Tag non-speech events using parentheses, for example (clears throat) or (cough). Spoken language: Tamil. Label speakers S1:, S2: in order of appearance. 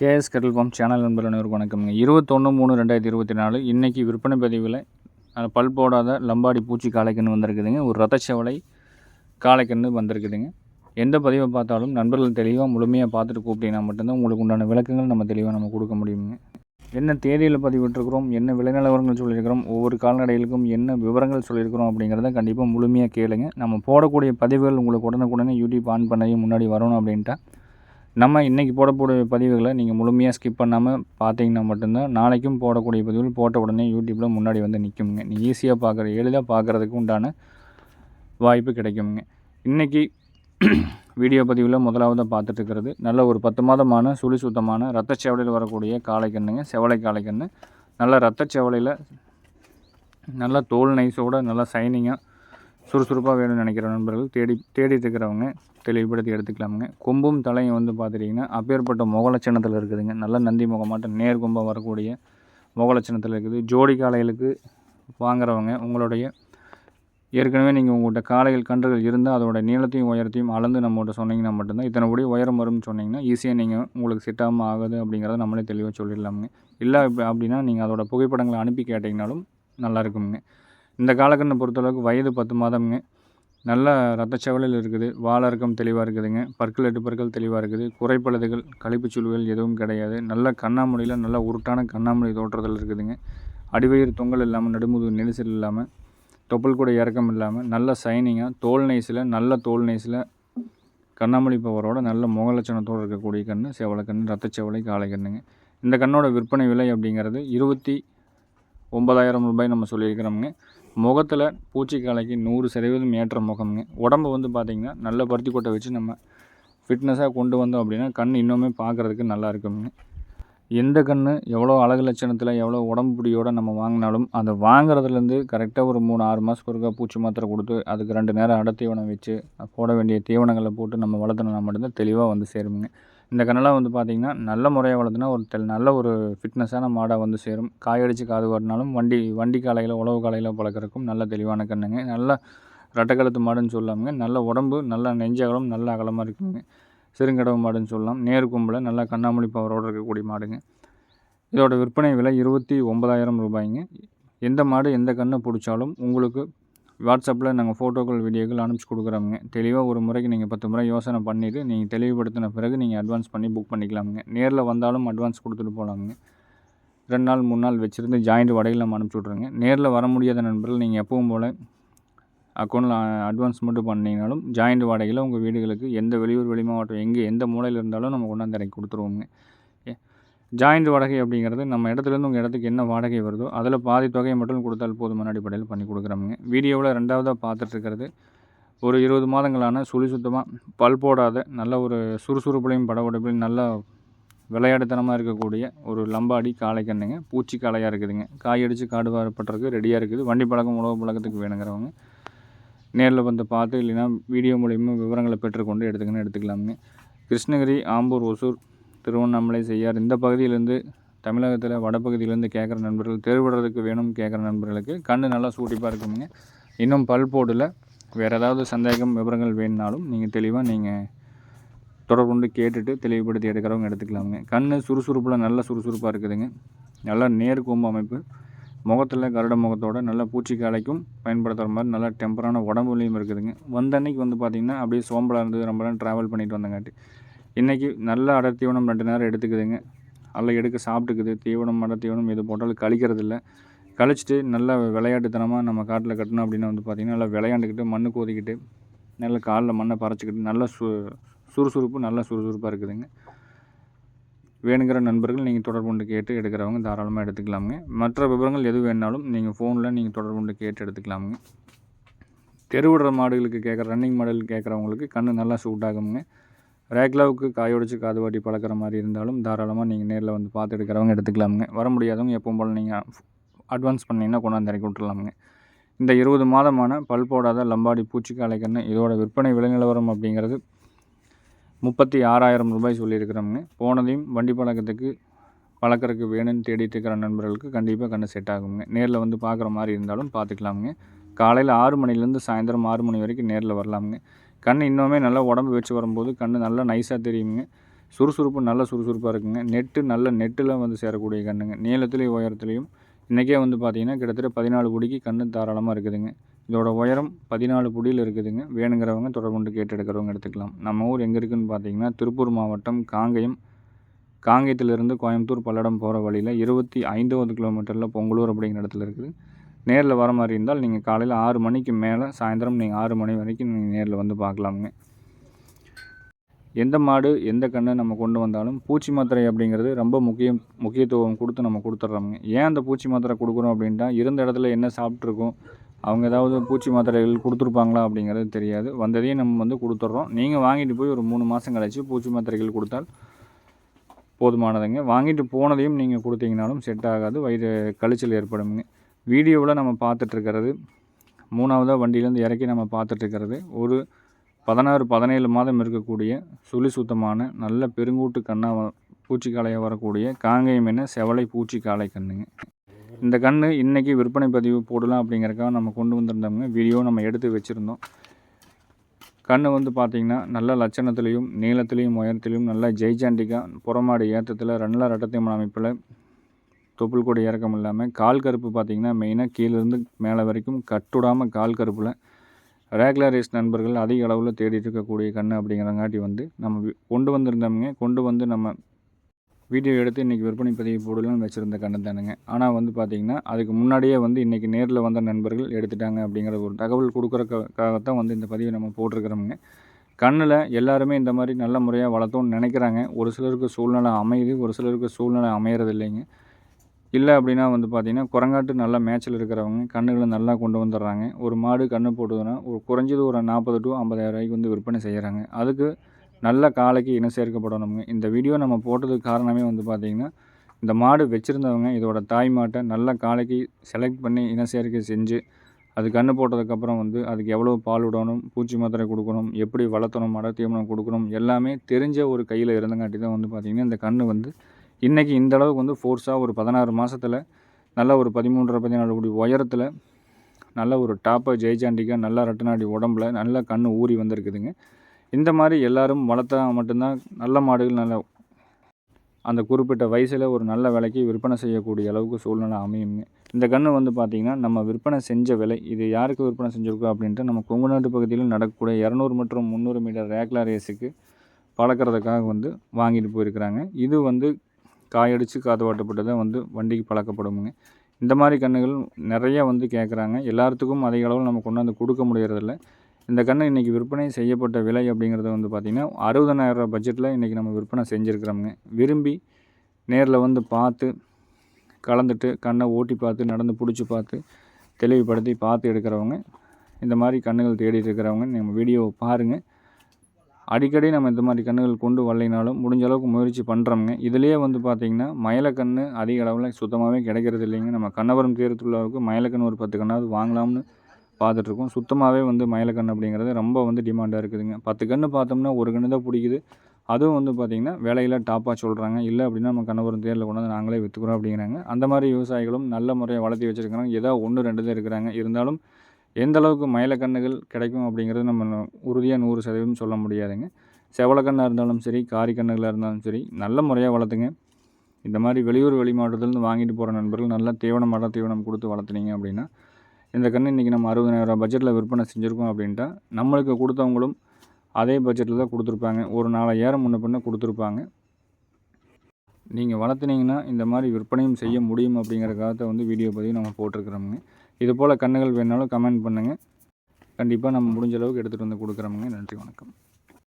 S1: கேஎஸ் கெட்டல் பம்ப் சேனல் நண்பர் அனைவருக்கும் வணக்கம்ங்க. இருபத்தொன்று மூணு ரெண்டாயிரத்தி இருபத்தி நாலு. இன்றைக்கி விற்பனை பதிவில் பல் போடாத லம்பாடி பூச்சி காளைக்கன்று வந்திருக்குதுங்க. ஒரு ரத்தச்சவலை காளைக்கன்று வந்திருக்குதுங்க. எந்த பதிவை பார்த்தாலும் நண்பர்கள் தெளிவாக முழுமையாக பார்த்துட்டு கூப்பிட்டீங்கன்னா மட்டும்தான் உங்களுக்கு உண்டான விளக்கங்கள் நம்ம தெளிவாக நம்ம கொடுக்க முடியுங்க. என்ன தேதியில் பதிவிட்டிருக்கிறோம்? என்ன விளைநிலவரங்கள் சொல்லியிருக்கிறோம்? ஒவ்வொரு கால்நடைகளுக்கும் என்ன விவரங்கள் சொல்லியிருக்கிறோம் அப்படிங்கிறத கண்டிப்பாக முழுமையாக கேளுங்க. நம்ம போடக்கூடிய பதிவுகள் உங்களுக்கு உடனுக்குடனே யூடியூப் ஆன் பண்ணி முன்னாடி வரணும் அப்படின்ட்டா நம்ம இன்றைக்கி போடக்கூடிய பதிவுகளை நீங்கள் முழுமையாக ஸ்கிப் பண்ணாமல் பார்த்தீங்கன்னா மட்டும்தான் நாளைக்கும் போடக்கூடிய பதிவுகள் போட்ட உடனே யூடியூப்பில் முன்னாடி வந்து நிற்குங்க நீ ஈஸியாக பார்க்குற எளிதாக பார்க்குறதுக்கு உண்டான வாய்ப்பு கிடைக்குங்க இன்றைக்கி வீடியோ (clears throat) பதிவில் முதலாவதாக பார்த்துட்டு இருக்கிறது. நல்ல ஒரு பத்து மாதமான சுழி சுத்தமான ரத்தச்சேவலையில் வரக்கூடிய காளைக்கண்ணுங்க செவலை காளைக்கண்ணு நல்ல ரத்தச்சேவலையில் நல்ல தோல் நைஸோட நல்லா சைனிங்காக சுறுசுறுப்பாக வேணும்னு நினைக்கிற நண்பர்கள் தேடி தேடிட்டு இருக்கிறவங்க தெளிவுபடுத்தி எடுத்துக்கலாமுங்க. கொம்பும் தலையும் வந்து பார்த்துட்டிங்கன்னா அப்பேற்பட்ட முகலட்சணத்தில் இருக்குதுங்க. நல்ல நந்தி முகமாட்டம் நேர் கொம்பாக வரக்கூடிய முகலட்சணத்தில் இருக்குது. ஜோடி காளைகளுக்கு வாங்குறவங்க உங்களுடைய ஏற்கனவே நீங்கள் உங்கள்கிட்ட காளைகள் கன்றுகள் இருந்தால் அதோட நீளத்தையும் உயரத்தையும் அளந்து நம்மகிட்ட சொன்னீங்கன்னா மட்டும்தான் இத்தனை படி உயரம் வரும்னு சொன்னீங்கன்னா ஈஸியாக நீங்கள் உங்களுக்கு சிட்டாமல் ஆகுது அப்படிங்கிறத நம்மளே தெளிவாக சொல்லிடலாமுங்க. இல்லை அப்படின்னா நீங்கள் அதோட புகைப்படங்களை அனுப்பி கேட்டிங்கனாலும் நல்லா இருக்குங்க இந்த காலக்கண்ணை பொறுத்தளவுக்கு வயது பத்து மாதம்ங்க. நல்ல ரத்தச்சவலில் இருக்குது வாழறக்கம் தெளிவாக இருக்குதுங்க. பற்கள் எட்டு பற்கள் தெளிவாக இருக்குது. குறைப்பழுதுகள் கழிப்புச் சுழுவுகள் எதுவும் கிடையாது. நல்ல கண்ணாமொழியில் நல்ல உருட்டான கண்ணாமொழி தோற்றத்தில் இருக்குதுங்க. அடிவயிறு தொங்கல் இல்லாமல் நடுமுது நெரிசல் இல்லாமல் தொப்புள் கூட இறக்கம் இல்லாமல் நல்ல சைனிங்காக தோல் நைஸில் நல்ல தோல் நைஸில் கண்ணாமொழி பவரோட நல்ல முகலட்சணத்தோடு இருக்கக்கூடிய கன்று செவலைக்கன்று ரத்தச்செவலை காலை கன்றுங்க இந்த கண்ணோட விற்பனை விலை அப்படிங்கிறது இருபத்தி ஒன்பதாயிரம் ரூபாய் நம்ம சொல்லியிருக்கிறோம்ங்க. முகத்தில் பூச்சிக்காலைக்கு நூறு சதவீதம் ஏற்ற முகம்ங்க. உடம்பு வந்து பார்த்திங்கன்னா நல்ல பருத்தி கொட்டை வச்சு நம்ம ஃபிட்னஸாக கொண்டு வந்தோம் அப்படின்னா கண் இன்னுமே பார்க்குறதுக்கு நல்லா இருக்குங்க. எந்த கன்று எவ்வளோ அழகு லட்சணத்தில் எவ்வளோ உடம்பு பிடியோடு நம்ம வாங்கினாலும் அதை வாங்குறதுலேருந்து கரெக்டாக ஒரு மூணு ஆறு மாதத்துக்கு ஒருக்கா பூச்சி மாத்திரை கொடுத்து அதுக்கு ரெண்டு நேரம் அடை தீவனம் வச்சு போட வேண்டிய தீவனங்களை போட்டு நம்ம வளர்த்தணும்னா மட்டும்தான் தெளிவாக வந்து சேருமுங்க இந்த கன்றுலாம் வந்து பார்த்திங்கன்னா நல்ல முறையாக வளர்த்துனா ஒரு தெல் நல்ல ஒரு ஃபிட்னஸான மாடாக வந்து சேரும். காயடிச்சு காது வாட்டினாலும் வண்டி வண்டி காலையில் உழவு காலையில் பழக்கிறக்கும் நல்ல தெளிவான கண்ணுங்க. நல்ல ரெட்டக்கழுத்து மாடுன்னு சொல்லாமுங்க நல்ல உடம்பு நல்ல நெஞ்சகலம் நல்ல அகலமாக இருக்குங்க. சிறுங்கடவு மாடுன்னு சொல்லலாம். நேர் கொம்பில் நல்லா கண்ணாமூடி பவரோடு இருக்கக்கூடிய மாடுங்க. இதோட விற்பனை விலை இருபத்தி ஒன்பதாயிரம் ரூபாய்ங்க. எந்த மாடு எந்த கண்ணை பிடிச்சாலும் உங்களுக்கு வாட்ஸ்அப்பில் நாங்கள் ஃபோட்டோக்கள் வீடியோக்கள் அனுப்பிச்சி கொடுக்குறோமுங்க. தெளிவாக ஒரு முறைக்கு நீங்கள் பத்து முறை யோசனை பண்ணிவிட்டு நீங்கள் தெளிவுபடுத்தின பிறகு நீங்கள் அட்வான்ஸ் பண்ணி புக் பண்ணிக்கலாமுங்க. நேரில் வந்தாலும் அட்வான்ஸ் கொடுத்துட்டு போகலாமுங்க. ரெண்டு நாள் மூணு நாள் வச்சுருந்து ஜாயிண்ட் வடையில் நம்ம அனுப்பிச்சி விட்ருங்க நேரில் வர முடியாத நண்பர்கள் நீங்கள் எப்பவும் போல் அக்கௌண்ட்டில் அட்வான்ஸ் மட்டும் பண்ணிங்கனாலும் ஜாயிண்ட் வாடகையில் உங்கள் வீடுகளுக்கு எந்த வெளியூர் வெளி மாவட்டம் எங்கே எந்த மூலையில் இருந்தாலும் நம்ம கொண்டாந்து இறக்கி கொடுத்துருவோங்க ஜாயிண்ட் வாடகை அப்படிங்கிறது நம்ம இடத்துலேருந்து உங்கள் இடத்துக்கு என்ன வாடகை வருதோ அதில் பாதி தொகையை மட்டும் கொடுத்தால் போதுமான அடிப்படையில் பண்ணி கொடுக்குறாங்க வீடியோவில் ரெண்டாவதாக பார்த்துட்ருக்கிறது. ஒரு இருபது மாதங்களான சுழி சுத்தமாக பல் போடாத நல்ல ஒரு சுறுசுறுப்புலையும் படபடப்புலையும் நல்ல விளையாட்டுத்தனமாக இருக்கக்கூடிய ஒரு லம்பாடி காளை கண்ணுங்க. பூச்சி காளையாக இருக்குதுங்க. காய் அடித்து காடு வரப்பட்டிருக்கு ரெடியாக இருக்குது. வண்டி பழக்கம் உணவு பழக்கத்துக்கு வேணுங்கிறவங்க நேரில் வந்து பார்த்து இல்லைன்னா வீடியோ மூலயமா விவரங்களை பெற்றுக்கொண்டு எடுத்துக்கணும் எடுத்துக்கலாமுங்க. கிருஷ்ணகிரி ஆம்பூர் ஒசூர் திருவண்ணாமலை செய்யார் இந்த பகுதியிலேருந்து தமிழகத்தில் வடபகுதியிலேருந்து கேட்குற நண்பர்கள் தெருவிடுறதுக்கு வேணும் கேட்குற நண்பர்களுக்கு கண் நல்லா சூட்டிப்பாக இருக்குங்க இன்னும் பல் போடல. வேறு ஏதாவது சந்தேகம் விவரங்கள் வேணுனாலும் நீங்கள் தெளிவாக நீங்கள் தொடர்பு கொண்டு கேட்டுட்டு தெளிவுபடுத்தி எடுக்கிறவங்க எடுத்துக்கலாமுங்க. கண் சுறுசுறுப்பில் நல்ல சுறுசுறுப்பாக இருக்குதுங்க. நல்லா நேர் கூம்பு அமைப்பு. முகத்தில் கருட முகத்தோட நல்ல பூச்சிக்காலைக்கும் பயன்படுத்துகிற மாதிரி நல்லா டெம்பரான உடம்புலையும் இருக்குதுங்க. வந்த அன்னைக்கு வந்து பார்த்திங்கன்னா அப்படியே சோம்பலாக இருந்தது. ரொம்ப நேரம் ட்ராவல் பண்ணிட்டு வந்தங்காட்டி. இன்றைக்கி நல்ல அடர் தீவனம் ரெண்டு நேரம் எடுத்துக்குதுங்க. அதில் எடுக்க சாப்பிட்டுக்குது. தீவனம் அடர் தீவனம் எது போட்டாலும் கழிக்கிறது இல்லை கழிச்சிட்டு நல்லா விளையாட்டுத்தனமாக நம்ம காட்டில் கட்டினோம் அப்படின்னா வந்து பார்த்திங்கன்னா நல்லா விளையாண்டுக்கிட்டு மண்ணு கோதிக்கிட்டு நல்ல காலில் மண்ணை பறச்சிக்கிட்டு நல்ல சு சுறுசுறுப்பு நல்ல சுறுசுறுப்பாக இருக்குதுங்க. வேணுங்கிற நண்பர்கள் நீங்கள் தொடர்பு கொண்டு கேட்டு எடுக்கிறவங்க தாராளமாக எடுத்துக்கலாமுங்க. மற்ற விவரங்கள் எது வேணாலும் நீங்கள் ஃபோனில் நீங்கள் தொடர்பு கொண்டு கேட்டு எடுத்துக்கலாமுங்க. தெருவிடுற மாடுகளுக்கு கேட்குற ரன்னிங் மாடல் கேட்குறவங்களுக்கு கண் நல்லா சூட் ரேக்லாவுக்கு காய காயோடிச்சு காது வாட்டி பழக்கிற மாதிரி இருந்தாலும் தாராளமாக நீங்கள் நேரில் வந்து பார்த்து எடுக்கிறவங்க எடுத்துக்கலாமுங்க. வர முடியாதவங்க எப்பவும் போல் நீங்கள் அட்வான்ஸ் பண்ணிங்கன்னா கொண்டாந்து இறக்கி விட்டுலாமுங்க இந்த இருபது மாதமான பல் போடாத லம்பாடி பூச்சிக்காலை கன்று இதோட விற்பனை விலைநிலவரம் அப்படிங்கிறது முப்பத்தி ஆறாயிரம் ரூபாய் சொல்லியிருக்கிறோமுங்க. போனதையும் வண்டி பழக்கத்துக்கு பழக்கிறதுக்கு வேணும்னு தேடிட்டு இருக்கிற நண்பர்களுக்கு கண்டிப்பாக கண்ணு செட் ஆகுங்க. நேரில் வந்து பார்க்குற மாதிரி இருந்தாலும் பார்த்துக்கலாமுங்க. காலையில் ஆறு மணிலேருந்து சாயந்தரம் ஆறு மணி வரைக்கும் நேரில் வரலாமுங்க. கண் இன்னுமே நல்லா உடம்பு வச்சு வரும்போது கண் நல்லா நைஸாக தெரியுங்க. சுறுசுறுப்பு நல்ல சுறுசுறுப்பாக இருக்குங்க. நெட்டு நல்ல நெட்டில் வந்து சேரக்கூடிய கண்ணுங்க. நீளத்துலேயும் உயரத்துலேயும். இன்றைக்கே வந்து பார்த்தீங்கன்னா கிட்டத்தட்ட பதினாலு புடிக்கு கண் தாராளமாக இருக்குதுங்க. இதோட உயரம் பதினாலு புடியில் இருக்குதுங்க. வேணுங்கிறவங்க தொடர்பு கொண்டு கேட்டு எடுக்கிறவங்க எடுத்துக்கலாம். நம்ம ஊர் எங்கே இருக்குதுன்னு பார்த்தீங்கன்னா திருப்பூர் மாவட்டம் காங்கயம். காங்கயத்திலிருந்து கோயம்புத்தூர் பல்லடம் போகிற வழியில் இருபத்தி ஐந்தாவது கிலோமீட்டரில் பொங்கலூர் அப்படிங்கிற இடத்துல இருக்குது. நேரில் வர மாதிரி இருந்தால் நீங்கள் காலையில் ஆறு மணிக்கு மேலே சாயந்தரம் நீங்கள் ஆறு மணி வரைக்கும் நீங்கள் நேரில் வந்து பார்க்கலாமுங்க. எந்த மாடு எந்த கன்று நம்ம கொண்டு வந்தாலும் பூச்சி மாத்திரை அப்படிங்கிறது ரொம்ப முக்கியம் முக்கியத்துவம் கொடுத்து நம்ம கொடுத்துட்றோமுங்க. ஏன் அந்த பூச்சி மாத்திரை கொடுக்குறோம் அப்படின்ட்டா இருந்த இடத்துல என்ன சாப்பிட்ருக்கோம் அவங்க ஏதாவது பூச்சி மாத்திரைகள் கொடுத்துருப்பாங்களா அப்படிங்கிறது தெரியாது. வந்ததையும் நம்ம வந்து கொடுத்துட்றோம். நீங்கள் வாங்கிட்டு போய் ஒரு மூணு மாதம் கழிச்சு பூச்சி மாத்திரைகள் கொடுத்தால் போதுமானதுங்க. வாங்கிட்டு போனதையும் நீங்கள் கொடுத்தீங்கனாலும் செட் ஆகாது வயிறு கழிச்சல் ஏற்படுங்க வீடியோவில் நம்ம பார்த்துட்ருக்கிறது மூணாவதாக வண்டியிலேருந்து இறக்கி நம்ம பார்த்துட்ருக்கிறது ஒரு பதினாறு பதினேழு மாதம் இருக்கக்கூடிய சுழி சுத்தமான நல்ல பெருங்கூட்டு கண்ணாக பூச்சிக்காலையாக வரக்கூடிய காங்கேயம் என்ன செவலை பூச்சிக்காலை கண்ணுங்க. இந்த கன்று இன்றைக்கி விற்பனை பதிவு போடலாம் அப்படிங்கிறக்காக நம்ம கொண்டு வந்திருந்தோங்க வீடியோ நம்ம எடுத்து வச்சுருந்தோம். கன்று வந்து பார்த்திங்கன்னா நல்ல லட்சணத்துலேயும் நீளத்துலேயும் உயரத்துலேயும் நல்லா ஜெய்ஜாண்டிக்காக புறமாடு ஏற்றத்தில் ரெண்டல ரெட்டத்தையும் அமைப்பில் தொப்புள் கூட இறக்கம் இல்லாமல் கால் கருப்பு பார்த்திங்கன்னா மெயினாக கீழேருந்து மேலே வரைக்கும் கட்டுடாமல் கால் கருப்பில் ரேகுலரைஸ் நண்பர்கள் அதிக அளவில் தேடிட்டு இருக்கக்கூடிய கண் அப்படிங்கிறங்காட்டி வந்து நம்ம கொண்டு வந்திருந்தோமுங்க கொண்டு வந்து நம்ம வீடியோ எடுத்து இன்றைக்கி விற்பனை பதிவு போடலாம்னு வச்சுருந்த கண்ணு தானுங்க. ஆனால் வந்து பார்த்திங்கன்னா அதுக்கு முன்னாடியே வந்து இன்றைக்கி நேரில் வந்த நண்பர்கள் எடுத்துட்டாங்க அப்படிங்கிற ஒரு தகவல் கொடுக்குறக்காகத்தான் வந்து இந்த பதிவை நம்ம போட்டிருக்கிறோமுங்க. கண்ணில் எல்லாருமே இந்த மாதிரி நல்ல முறையாக வளர்த்தோன்னு நினைக்கிறாங்க. ஒரு சிலருக்கு சூழ்நிலை அமையுது ஒரு சிலருக்கு சூழ்நிலை அமையறது இல்லைங்க இல்லை அப்படின்னா வந்து பார்த்திங்கன்னா குரங்காட்டு நல்லா மேய்ச்சல் இருக்கிறவங்க கண்ணுகளை நல்லா கொண்டு வந்துடுறாங்க. ஒரு மாடு கன்று போட்டுதுன்னா ஒரு குறைஞ்சது ஒரு நாற்பது டு ஐம்பதாயிரம் ரூபாய்க்கு வந்து விற்பனை செய்கிறாங்க அதுக்கு நல்ல காலைக்கு இனம் சேர்க்கப்படணுங்க இந்த வீடியோ நம்ம போட்டதுக்கு காரணமே வந்து பார்த்திங்கன்னா இந்த மாடு வச்சுருந்தவங்க இதோட தாய் மாட்டை நல்ல காலைக்கு செலக்ட் பண்ணி இன சேர்க்கை செஞ்சு அது கன்று போட்டதுக்கப்புறம் வந்து அதுக்கு எவ்வளோ பால் விடணும் பூச்சி மாத்திரை கொடுக்கணும் எப்படி வளர்த்தணும் மட தீவனம் கொடுக்கணும் எல்லாமே தெரிஞ்ச ஒரு கையில் இருந்தங்காட்டி தான் வந்து பார்த்திங்கன்னா இந்த கன்று வந்து இன்றைக்கி இந்தளவுக்கு வந்து ஃபோர்ஸாக ஒரு பதினாறு மாதத்தில் நல்ல ஒரு பதிமூன்றரை பதினாலு கோடி உயரத்தில் நல்ல ஒரு டாப்பாக ஜெய்சாண்டிக்காக நல்லா ரட்டநாடி உடம்புல நல்ல கண் ஊறி வந்திருக்குதுங்க. இந்த மாதிரி எல்லோரும் வளர்த்தா மட்டும்தான் நல்ல மாடுகள் நல்ல அந்த குறிப்பிட்ட வயசில் ஒரு நல்ல விலைக்கு விற்பனை செய்யக்கூடிய அளவுக்கு சூழ்நிலை அமையுங்க. இந்த கன்று வந்து பார்த்திங்கன்னா நம்ம விற்பனை செஞ்ச விலை இது யாருக்கு விற்பனை செஞ்சுருக்கோம் அப்படின்ட்டு நம்ம கொங்கு நாட்டு பகுதியில் நடக்கக்கூடிய இரநூறு மற்றும் முந்நூறு மீட்டர் ரேக்லா ரேஸுக்கு பழக்கிறதுக்காக வந்து வாங்கிட்டு போயிருக்கிறாங்க. இது வந்து காயடிச்சு காது தான் வந்து வண்டிக்கு பழக்கப்படுமுங்க. இந்த மாதிரி கன்றுகள் நிறைய வந்து கேட்குறாங்க எல்லாத்துக்கும் அதிக அளவில் நம்ம கொண்டாந்து கொடுக்க முடியறதில்ல. இந்த கன்று இன்றைக்கி விற்பனை செய்யப்பட்ட விலை அப்படிங்கிறது வந்து பார்த்திங்கன்னா அறுபதனாயிரரூபா பட்ஜெட்டில் இன்றைக்கி நம்ம விற்பனை செஞ்சுருக்கிறோமுங்க. விரும்பி நேரில் வந்து பார்த்து கலந்துட்டு கண்ணை ஓட்டி பார்த்து நடந்து பிடிச்சி பார்த்து தெளிவுபடுத்தி பார்த்து எடுக்கிறவங்க இந்த மாதிரி கண்ணுகள் தேடிட்டு இருக்கிறவங்க நம்ம வீடியோவை பாருங்கள் அடிக்கடி நம்ம இந்த மாதிரி கன்றுகள் கொண்டு வரலைனாலும் முடிஞ்ச அளவுக்கு முயற்சி பண்ணுறோமுங்க இதுலேயே வந்து பார்த்திங்கன்னா மயிலக்கன்று அதிக அளவில் சுத்தமாகவே கிடைக்கிறது இல்லைங்க. நம்ம கண்ணபுரம் தீரத்துள்ளவுக்கு மயிலக்கன்று ஒரு பத்து கண்ணாவது வாங்கலாம்னு பார்த்துட்ருக்கோம் சுத்தமாகவே வந்து மயிலக்கன்று அப்படிங்கிறது ரொம்ப வந்து டிமாண்டாக இருக்குதுங்க. பத்து கன்று பார்த்தோம்னா ஒரு கன்று தான் பிடிக்குது. அதுவும் வந்து பார்த்திங்கன்னா விலையில டாப்பாக சொல்கிறாங்க இல்லை அப்படின்னா நம்ம கண்ணபுரம் தேரில் கொண்டாந்து நாங்களே விற்றுக்குறோம் அப்படிங்கிறாங்க. அந்த மாதிரி விவசாயிகளும் நல்ல முறையை வளர்த்தி வச்சுருக்கிறாங்க. ஏதோ ஒன்று ரெண்டு தான் இருக்கிறாங்க. இருந்தாலும் எந்த அளவுக்கு மயிலக்கண்ணுகள் கிடைக்கும் அப்படிங்கிறது நம்ம உறுதியாக நூறு சதவீதம் சொல்ல முடியாதுங்க. செவலக்கண்ணாக இருந்தாலும் சரி காரிக்கண்ணுகளாக இருந்தாலும் சரி நல்ல முறையாக வளர்த்துங்க. இந்த மாதிரி வெளியூர் வெளி மாவட்டத்துலேருந்து வாங்கிட்டு போகிற நண்பர்கள் நல்லா தீவனம் மட தீவனம் கொடுத்து வளர்த்துனீங்க அப்படின்னா இந்த கன்று இன்றைக்கி நம்ம அறுபதாயிரம் பட்ஜெட்டில் விற்பனை செஞ்சுருக்கோம் அப்படின்ட்டா நம்மளுக்கு கொடுத்தவங்களும் அதே பட்ஜெட்டில் தான் கொடுத்துருப்பாங்க. ஒரு நாலாயிரம் முன்ன பண்ண கொடுத்துருப்பாங்க. நீங்கள் வளர்த்துனீங்கன்னா இந்த மாதிரி விற்பனையும் செய்ய முடியும் அப்படிங்கிற காலத்தை வந்து வீடியோ பதிவு நம்ம போட்டிருக்கிறோமுங்க. இது போல் கன்றுகள் வேணாலும் கமெண்ட் பண்ணுங்கள் கண்டிப்பாக நம்ம முடிஞ்ச அளவுக்கு எடுத்துகிட்டு வந்து கொடுக்குறோமுங்க. நன்றி வணக்கம்.